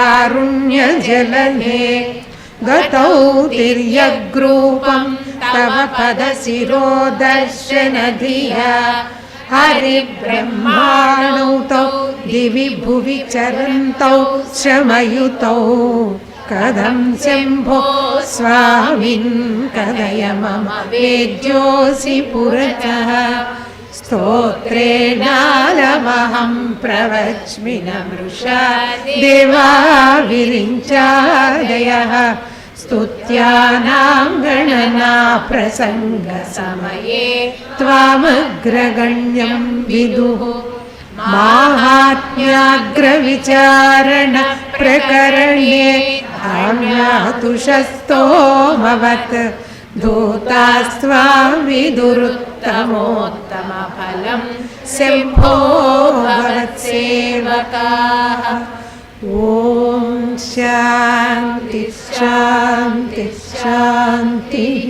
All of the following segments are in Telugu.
कारुण्यजलने गतौ तिर्यग्रूपं तव पदशिरो दर्शनधिया दिवि भुवि चरन्तौ, श्रमयुतौ। कथं शम्भो स्वामिन्, कथय मम वेद्योऽसि पुरतः। स्तोत्रेणा हं प्रवच्मि न मृषा देवा विरिञ्चादयः। स्तुत्यानां गणनाप्रसङ्गसमये त्वामग्रगण्यं विदुः। आहात्म्याग्रविचारणप्रकरण्ये धाम्या तुषस्तोमवत् धूतास्त्वा विदुरुत्तमोत्तम शम्भो भवत्सेवकाः ॐ शान्ति शान्ति शान्तिः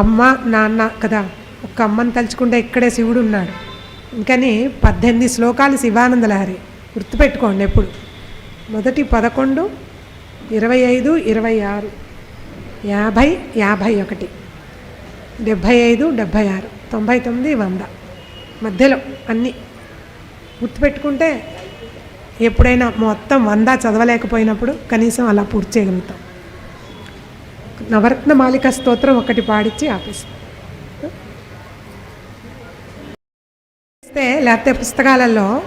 అమ్మ నాన్న కదా ఒక్క అమ్మని తలుచుకుంటే ఇక్కడే శివుడు ఉన్నాడు ఇంకని పద్దెనిమిది శ్లోకాలు శివానంద లహరి గుర్తుపెట్టుకోండి ఎప్పుడు మొదటి పదకొండు ఇరవై ఐదు ఇరవై ఆరు యాభై యాభై ఒకటి డెబ్భై ఐదు డెబ్భై ఆరు తొంభై తొమ్మిది వంద. మధ్యలో అన్నీ. గుర్తుపెట్టుకుంటే ఎప్పుడైనా మొత్తం వంద చదవలేకపోయినప్పుడు కనీసం అలా పూర్తి చేయగలుగుతాం. నవరత్న మాలిక స్తోత్రం ఒకటి పాడించి ఆపేస్తాం. లేకపోతే పుస్తకాలలో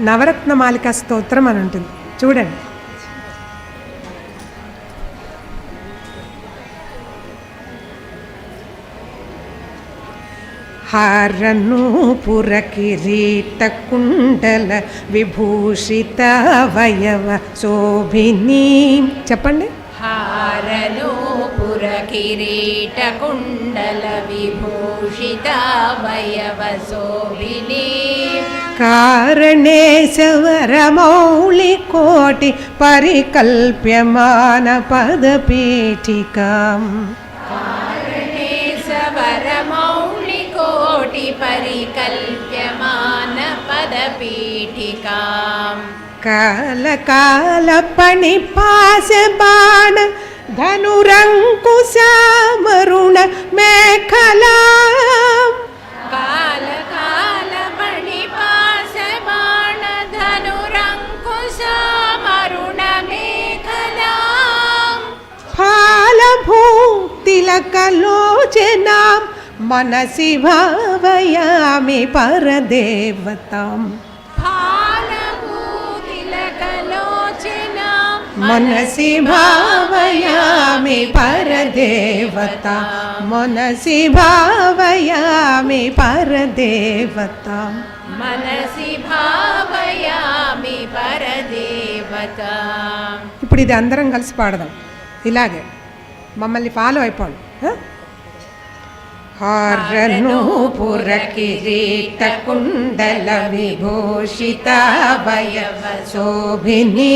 నవరత్న మాలిక స్తోత్రం అని ఉంటుంది. చూడండి. హారను పురకిరీత కుండల విభూషిత వయవ శోభిని. చెప్పండి. హారను హారనూపుర కిరీటకుండల విభూషిత వయవ శోభిని. కారణేశ్వర మౌళి కోటి పరికల్ప్యమాన పదపీఠికాం. काल काल पास बाण धनुरङ्कुशा मरुण मेखला। काल काल पास बाण रंकुश मरुण मेखला। फालभूतिलकलोचनां मनसि भावयामि परदेवताम्। मनसि भावयामि परदेवता मनसि भावयामि परदेवताम् మనసి భావయామి పరదేవత ఇప్పుడు ఇది అందరం కలిసి పాడదాం ఇలాగే మమ్మల్ని ఫాలో అయిపోండి హారనూపుర కిరీట కుండల విభూషిత భయవ శోభిని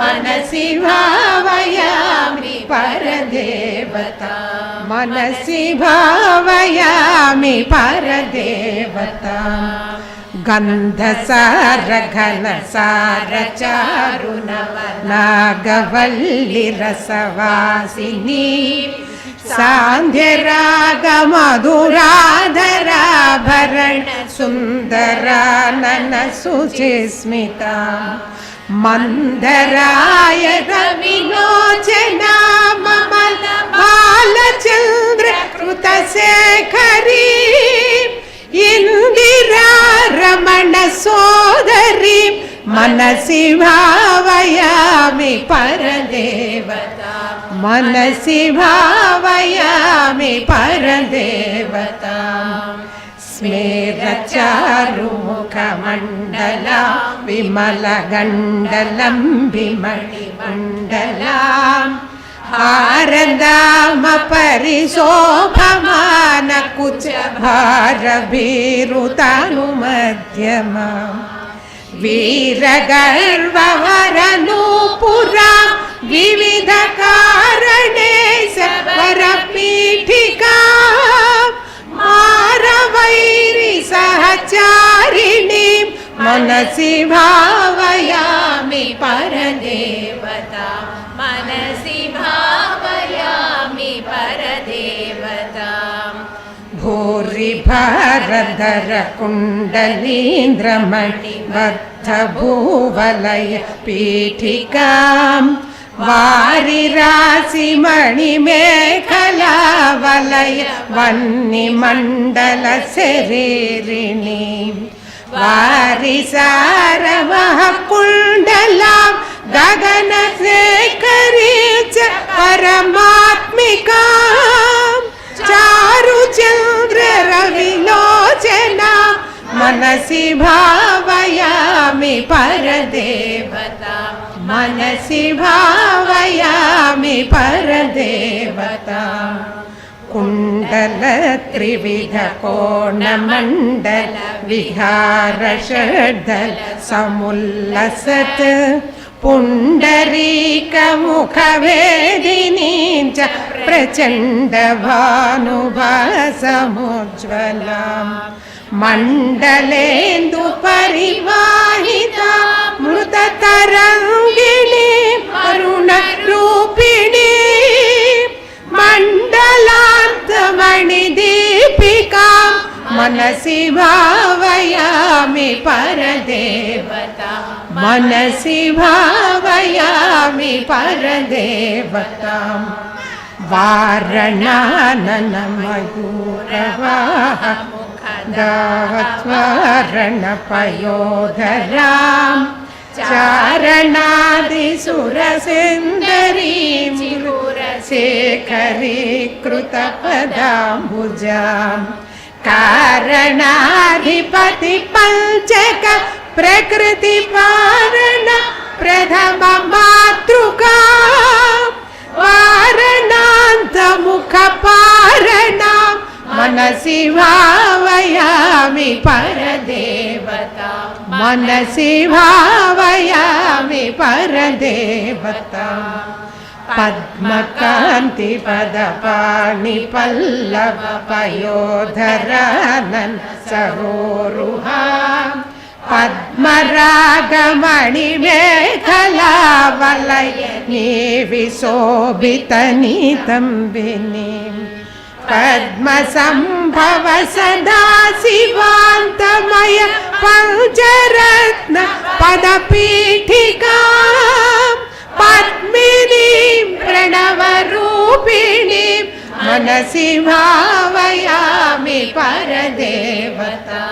పణిపాశ బాణ ధనురంకుశమరుణ మేఖలా పాలభూతిలకలోచనా మనసి భావయామి పరదేవత మనసి భావయామి மந்தராய ரவிலோச்சனா மமல பாலச்சந்திர கிருதசேகரி இந்திரா ரமண சோதரி மனசி பாவயாமி பரதேவதா மனசி பாவயாமி பரதேவதா. स्मेरचारुमुखमण्डला विमलगण्डलं विमणिमण्डलाम् हारदामपरिशोभमानकुच भारभीरुतानुमध्यमाम् वीरगर्ववरनूपुरा विविधकारणे मनसि भावयामि परदेवता मनसि भावयामि परदेवताम् भूरिभरधरकुण्डलीन्द्रमणिबद्धभूवलय पीठिकाम् वारिराशिमणिमेखलावलय वह्निमण्डलशरीरिणीम् वारिसारवः कुण्डलां गगनशेखरी च परमात्मिकाम्। चारुचन्द्ररविलोचना मनसि भावयामि परदेवता। मनसि भावयामि परदेवता। कुण्डलत्रिविधकोणमण्डल विहारषड्दल समुल्लसत् पुण्डरीकमुखवेदिनीं च प्रचण्डभानुभासमुज्ज्वलाम् मण्डलेन्दुपरिवाहिता मृततरङ्गिणी अरुणरूपिणी मण्डलान्तमणिदीपिका मनसि भावयामि परदेवता। मनसि भावयामि परदेवताम् वारणाननमयूरवाह दावत्वारणपयोधराम् चारणादिसुरसुन्दरीं शेखरीकृतपदाम्बुजाम् कारणाधिपति पञ्चक प्रकृतिपारण प्रथम मातृका। वारणान्तमुखपारणा मनसि भावयामि परदेवता। मनसि भावयामि परदेवता। पद्मकान्तिपदपाणिपल्लवपयोधरानन् सरोरुहा पद्मरागमणिमेखलावलय निविशोभितनीतम्बिनीम् पद्मसम्भव सदा शिवान्तमय पञ्चरत्न पदपीठिका पद्मिनीं प्रणवरूपिणीं मनसि भावयामि परदेवता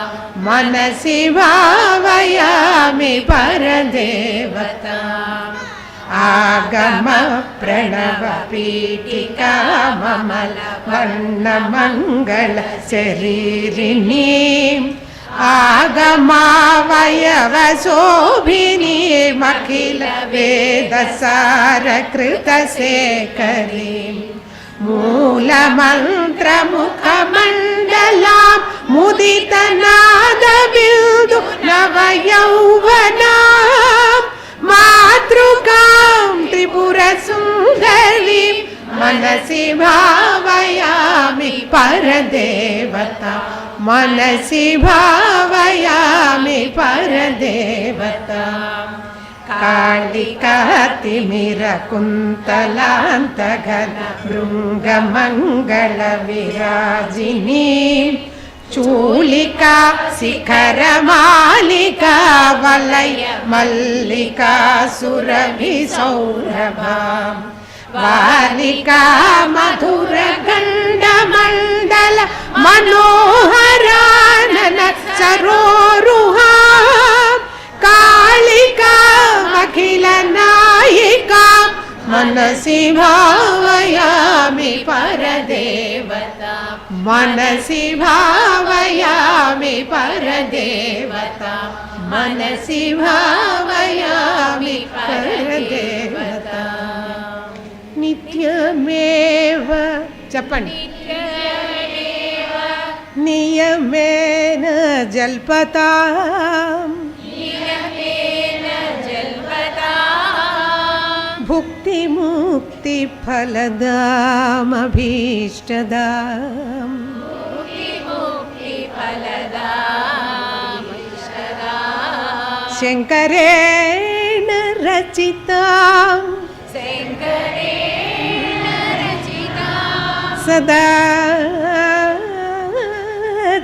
मनसि भावयामि परदेवता आगम प्रणव पीठिका ममल ஆகமாவயவசோபினிமகிலவேதசாரகிருதசேகரீம் மூலமந்திரமுகமண்டலாம் முதிதநாதபிந்து நவயௌவனாம் மாத்ருகாம் திரிபுரசுந்தரீம் மனசி பாவயாமி பரதேவதா मनसि भावयामि परदेवता मनसि भावयामि परदेवता कालिकातिमिरकुन्तलान्तघन भृङ्गमङ्गलविराजिनी चूलिका शिखरमालिका वलय मल्लिका सुरभिसौरभाम् वालिका मधुरगण्डमण्डल मनोहरानन सरोरुहा कालिका अखिल नायिका मनसि भावयामि परदेवता मनसि भावयामि परदेवता मनसि भावयामि परदेवता नित्यमेव चपणि नियमेन जल्पताम्। भुक्तिमुक्तिफलदामभीष्टदाम्। शङ्करेण रचिता सदा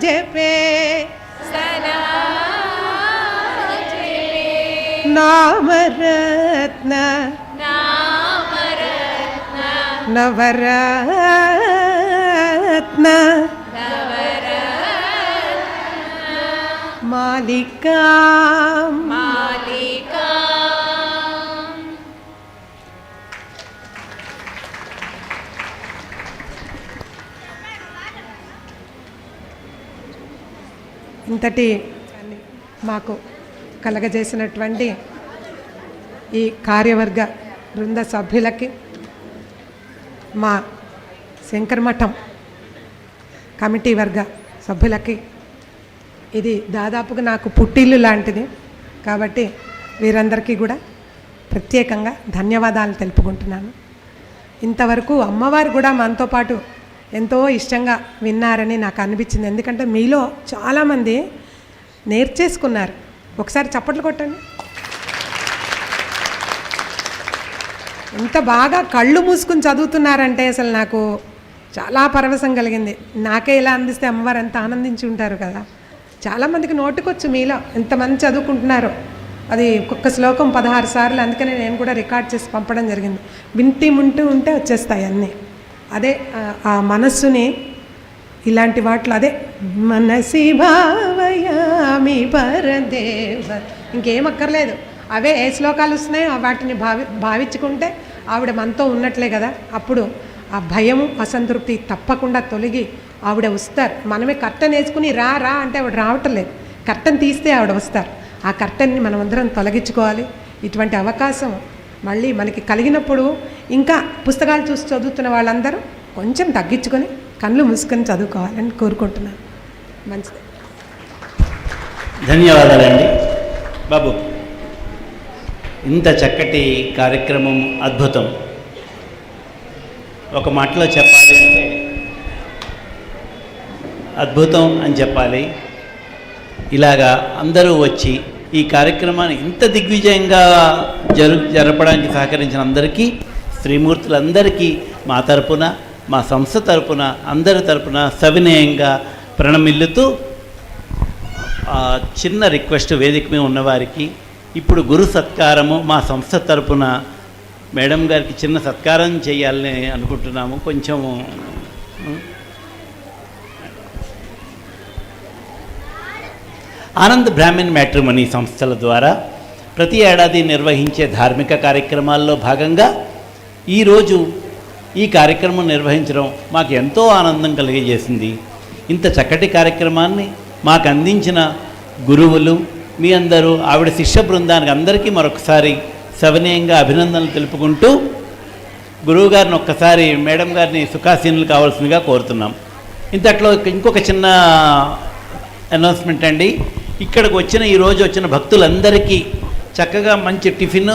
ജപേ. നാമരത്ന. നവരത്ന. മാലികാം. ఇంతటి మాకు కలగజేసినటువంటి ఈ కార్యవర్గ బృంద సభ్యులకి మా శంకరమఠం కమిటీ వర్గ సభ్యులకి ఇది దాదాపుగా నాకు పుట్టిల్లు లాంటిది. కాబట్టి వీరందరికీ కూడా ప్రత్యేకంగా ధన్యవాదాలు తెలుపుకుంటున్నాను. ఇంతవరకు అమ్మవారు కూడా మనతో పాటు ఎంతో ఇష్టంగా విన్నారని నాకు అనిపించింది. ఎందుకంటే మీలో చాలామంది నేర్చేసుకున్నారు. ఒకసారి చప్పట్లు కొట్టండి. ఎంత బాగా కళ్ళు మూసుకుని చదువుతున్నారంటే అసలు నాకు చాలా పరవశం కలిగింది. నాకే ఇలా అందిస్తే అమ్మవారు ఎంత ఆనందించి ఉంటారు కదా. చాలామందికి నోటుకొచ్చు మీలో ఎంతమంది చదువుకుంటున్నారు. అది ఒక్కొక్క శ్లోకం పదహారు సార్లు అందుకనే నేను కూడా రికార్డ్ చేసి పంపడం జరిగింది. వింటి ముంటూ ఉంటే వచ్చేస్తాయి అన్నీ. అదే ఆ- మనస్సుని ఇలాంటి వాటిలో అదే మనసి భావయామి పరదేవ ఇంకేం అక్కర్లేదు అవే ఏ శ్లోకాలు వస్తున్నాయో వాటిని భావి భావించుకుంటే ఆవిడ మనతో ఉన్నట్లే కదా. అప్పుడు ఆ భయము అసంతృప్తి తప్పకుండా తొలగి ఆవిడ వస్తారు. మనమే కర్టన్ వేసుకుని రా రా అంటే ఆవిడ రావటం కర్టన్ తీస్తే ఆవిడ వస్తారు. ఆ కర్టన్ని మనం అందరం తొలగించుకోవాలి. ఇటువంటి అవకాశం మళ్ళీ మనకి కలిగినప్పుడు ఇంకా పుస్తకాలు చూసి చదువుతున్న వాళ్ళందరూ కొంచెం తగ్గించుకొని కళ్ళు మూసుకొని చదువుకోవాలని కోరుకుంటున్నాను. మంచిది. ధన్యవాదాలండి. బాబు ఇంత చక్కటి కార్యక్రమం అద్భుతం. ఒక మాటలో చెప్పాలి అంటే అద్భుతం అని చెప్పాలి. ఇలాగా అందరూ వచ్చి ఈ కార్యక్రమాన్ని ఇంత దిగ్విజయంగా జరు జరపడానికి సహకరించిన అందరికీ శ్రీమూర్తులందరికీ మా తరపున మా సంస్థ తరపున అందరి తరపున సవినయంగా ప్రణమిల్లుతూ చిన్న రిక్వెస్ట్ వేదిక మీద ఉన్నవారికి ఇప్పుడు గురు సత్కారము మా సంస్థ తరపున మేడం గారికి చిన్న సత్కారం చేయాలని అనుకుంటున్నాము. కొంచెము ఆనంద్ బ్రాహ్మణ్ మ్యాట్రిమనీ సంస్థల ద్వారా ప్రతి ఏడాది నిర్వహించే ధార్మిక కార్యక్రమాల్లో భాగంగా ఈరోజు ఈ కార్యక్రమం నిర్వహించడం మాకు ఎంతో ఆనందం కలిగజేసింది. ఇంత చక్కటి కార్యక్రమాన్ని మాకు అందించిన గురువులు మీ అందరూ ఆవిడ శిష్య బృందానికి అందరికీ మరొకసారి సవినయంగా అభినందనలు తెలుపుకుంటూ గురువు గారిని ఒక్కసారి మేడం గారిని సుఖాసీనులు కావాల్సిందిగా కోరుతున్నాం. ఇంతట్లో ఇంకొక చిన్న అనౌన్స్మెంట్ అండి. ఇక్కడికి వచ్చిన ఈరోజు వచ్చిన భక్తులందరికీ చక్కగా మంచి tiffin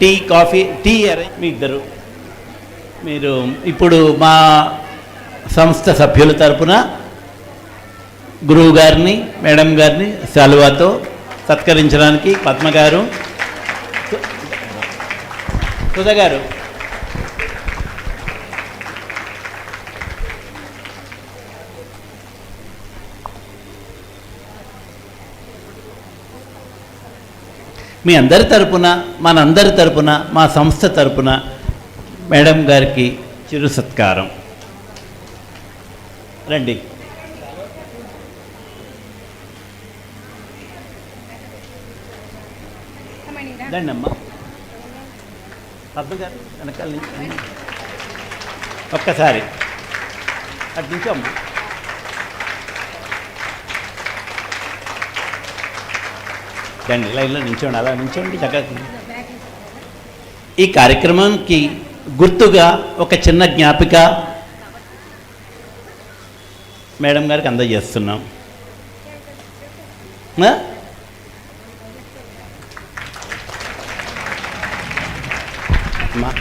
tea coffee tea arrange మీ ఇద్దరు. మీరు ఇప్పుడు మా సంస్థ సభ్యుల తరపున గురువు గారిని మేడం గారిని శాలువాతో సత్కరించడానికి పద్మ గారు సుధ గారు. మీ అందరి తరపున మనందరి తరపున మా సంస్థ తరపున మేడం గారికి చిరు సత్కారం. రండి. రండి అమ్మ వెనకాల నుంచి ఒక్కసారి. అటు నుంచి అమ్మ. రండి లైన్లో నిల్చోండి అలా నిల్చోండి చక్కగా. ఈ కార్యక్రమానికి గుర్తుగా ఒక చిన్న జ్ఞాపిక మేడం గారికి అందజేస్తున్నాం. అమ్మా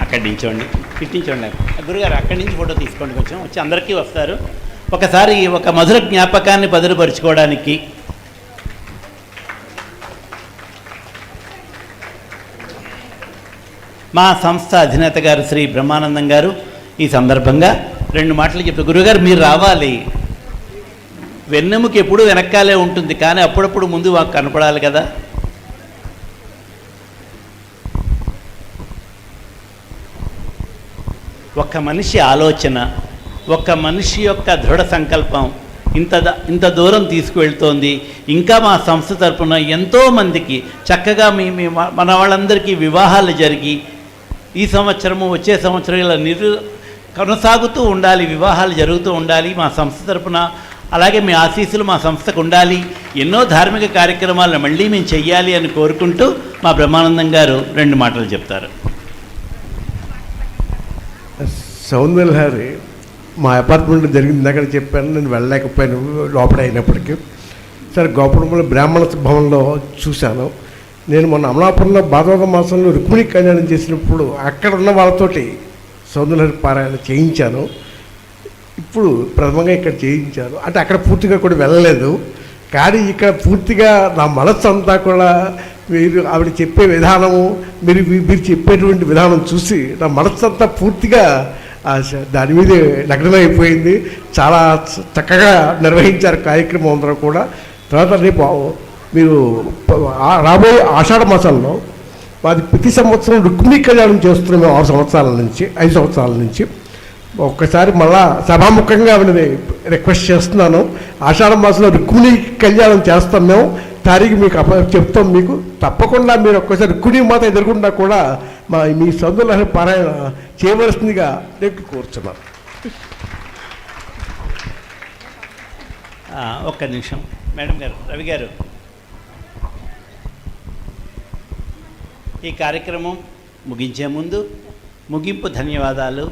అక్కడి నుంచోండి ఇట్టించోండి గురుగారు అక్కడి నుంచి ఫోటో తీసుకోండి కొంచెం. వచ్చి అందరికీ వస్తారు. ఒకసారి ఒక మధుర జ్ఞాపకాన్ని బదులుపరుచుకోవడానికి మా సంస్థ అధినేత గారు శ్రీ బ్రహ్మానందం గారు. ఈ సందర్భంగా రెండు మాటలు చెప్పారు గురుగారు మీరు రావాలి. వెన్నెముకి ఎప్పుడూ వెనకాలే ఉంటుంది కానీ అప్పుడప్పుడు ముందు మాకు కనపడాలి కదా. ఒక మనిషి ఆలోచన ఒక మనిషి యొక్క దృఢ సంకల్పం ఇంత ఇంత దూరం తీసుకువెళ్తోంది. ఇంకా మా సంస్థ తరపున ఎంతోమందికి చక్కగా మీ మన వాళ్ళందరికీ వివాహాలు జరిగి ఈ సంవత్సరము వచ్చే సంవత్సరం ఇలా నిరు కొనసాగుతూ ఉండాలి వివాహాలు జరుగుతూ ఉండాలి మా సంస్థ తరపున అలాగే మీ ఆశీస్సులు మా సంస్థకు ఉండాలి ఎన్నో ధార్మిక కార్యక్రమాలను మళ్ళీ మేము చెయ్యాలి అని కోరుకుంటూ మా బ్రహ్మానందం గారు రెండు మాటలు చెప్తారు. సౌందర్యహారి మా అపార్ట్మెంట్ జరిగింది దగ్గర చెప్పాను నేను వెళ్ళలేకపోయాను లోపల అయినప్పటికీ. సరే గోపురంలో బ్రాహ్మణ భవన్లో చూశాను. నేను మొన్న అమలాపురంలో భాద్రపద మాసంలో రుక్మిణి కళ్యాణం చేసినప్పుడు అక్కడ ఉన్న వాళ్ళతోటి సౌందర్య పారాయణ చేయించాను. ఇప్పుడు ప్రథమంగా ఇక్కడ చేయించాను. అంటే అక్కడ పూర్తిగా కూడా వెళ్ళలేదు. కానీ ఇక్కడ పూర్తిగా నా మనస్సు అంతా కూడా మీరు ఆవిడ చెప్పే విధానము మీరు మీరు చెప్పేటువంటి విధానం చూసి నా మనస్సు అంతా పూర్తిగా దాని మీద లగ్నమైపోయింది చాలా చక్కగా నిర్వహించారు కార్యక్రమం అందరూ కూడా. తర్వాత రేపు మీరు రాబోయే ఆషాఢ మాసంలో మాది ప్రతి సంవత్సరం రుక్మిణీ కళ్యాణం చేస్తున్నాం మేము ఆరు సంవత్సరాల నుంచి ఐదు సంవత్సరాల నుంచి. ఒక్కసారి మళ్ళా సభాముఖంగా ఆవిడని రిక్వెస్ట్ చేస్తున్నాను. ఆషాఢ మాసంలో రుక్మిణి కళ్యాణం చేస్తాం మేము. తారీఖు మీకు అప్ప చెప్తాం మీకు. తప్పకుండా మీరు ఒక్కసారి రుక్మిణి మాత ఎదురుకుండా కూడా మా మీ సందుల పారాయణ చేయవలసిందిగా రేపు కోరుచున్నాను. ఒక్క నిమిషం. మేడం గారు రవి గారు. ఈ కార్యక్రమం ముగించే ముందు ముగింపు ధన్యవాదాలు.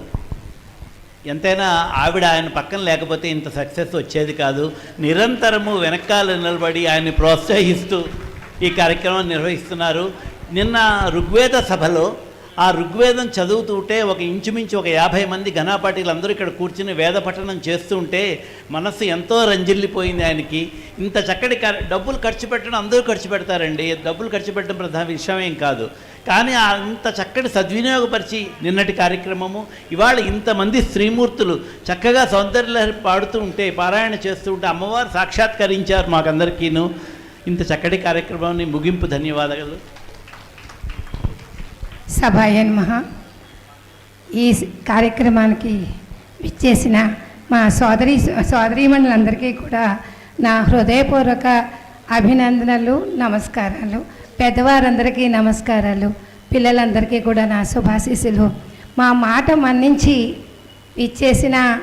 ఎంతైనా ఆవిడ ఆయన పక్కన లేకపోతే ఇంత సక్సెస్ వచ్చేది కాదు. నిరంతరము వెనకాల నిలబడి ఆయన్ని ప్రోత్సహిస్తూ ఈ కార్యక్రమం నిర్వహిస్తున్నారు. నిన్న ఋగ్వేద సభలో ఆ ఋగ్వేదం చదువుతుంటే ఒక ఇంచుమించు ఒక యాభై మంది ఘనాపాటీలు అందరూ ఇక్కడ కూర్చుని వేద పఠనం చేస్తుంటే మనస్సు ఎంతో రంజిల్లిపోయింది ఆయనకి. ఇంత చక్కటి డబ్బులు ఖర్చు పెట్టడం అందరూ ఖర్చు పెడతారండి. డబ్బులు ఖర్చు పెట్టడం ప్రధాన విషయం ఏం కాదు. కానీ ఆ ఇంత చక్కటి సద్వినియోగపరిచి నిన్నటి కార్యక్రమము ఇవాళ ఇంతమంది శ్రీమూర్తులు చక్కగా సౌందర్యలహరి పాడుతూ ఉంటే పారాయణ చేస్తూ ఉంటే అమ్మవారు సాక్షాత్కరించారు మాకందరికీను. ఇంత చక్కటి కార్యక్రమాన్ని ముగింపు ధన్యవాదాలు. సభాయ నమః. ఈ కార్యక్రమానికి విచ్చేసిన మా సోదరి సోదరీమణులందరికీ కూడా నా హృదయపూర్వక అభినందనలు నమస్కారాలు. పెద్దవారందరికీ నమస్కారాలు. పిల్లలందరికీ కూడా నా శుభాశీస్సులు. మా మాట మన్నించి ఇచ్చేసిన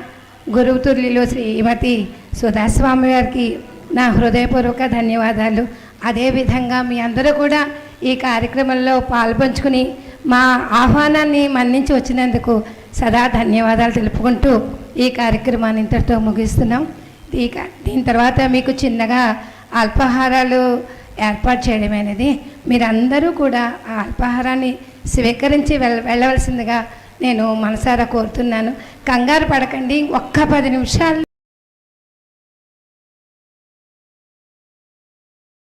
గురువుతుర్లిలో శ్రీమతి సుధాస్వామి గారికి నా హృదయపూర్వక ధన్యవాదాలు. అదేవిధంగా మీ అందరూ కూడా ఈ కార్యక్రమంలో పాల్పంచుకుని మా ఆహ్వానాన్ని మన్నించి వచ్చినందుకు సదా ధన్యవాదాలు తెలుపుకుంటూ ఈ కార్యక్రమాన్ని ఇంతటితో ముగిస్తున్నాం. ఈ దీని తర్వాత మీకు చిన్నగా అల్పాహారాలు ఏర్పాటు చేయడం అనేది మీరందరూ కూడా ఆ అల్పాహారాన్ని స్వీకరించి వెళ్ళ వెళ్ళవలసిందిగా నేను మనసారా కోరుతున్నాను. కంగారు పడకండి. ఒక్క పది నిమిషాలు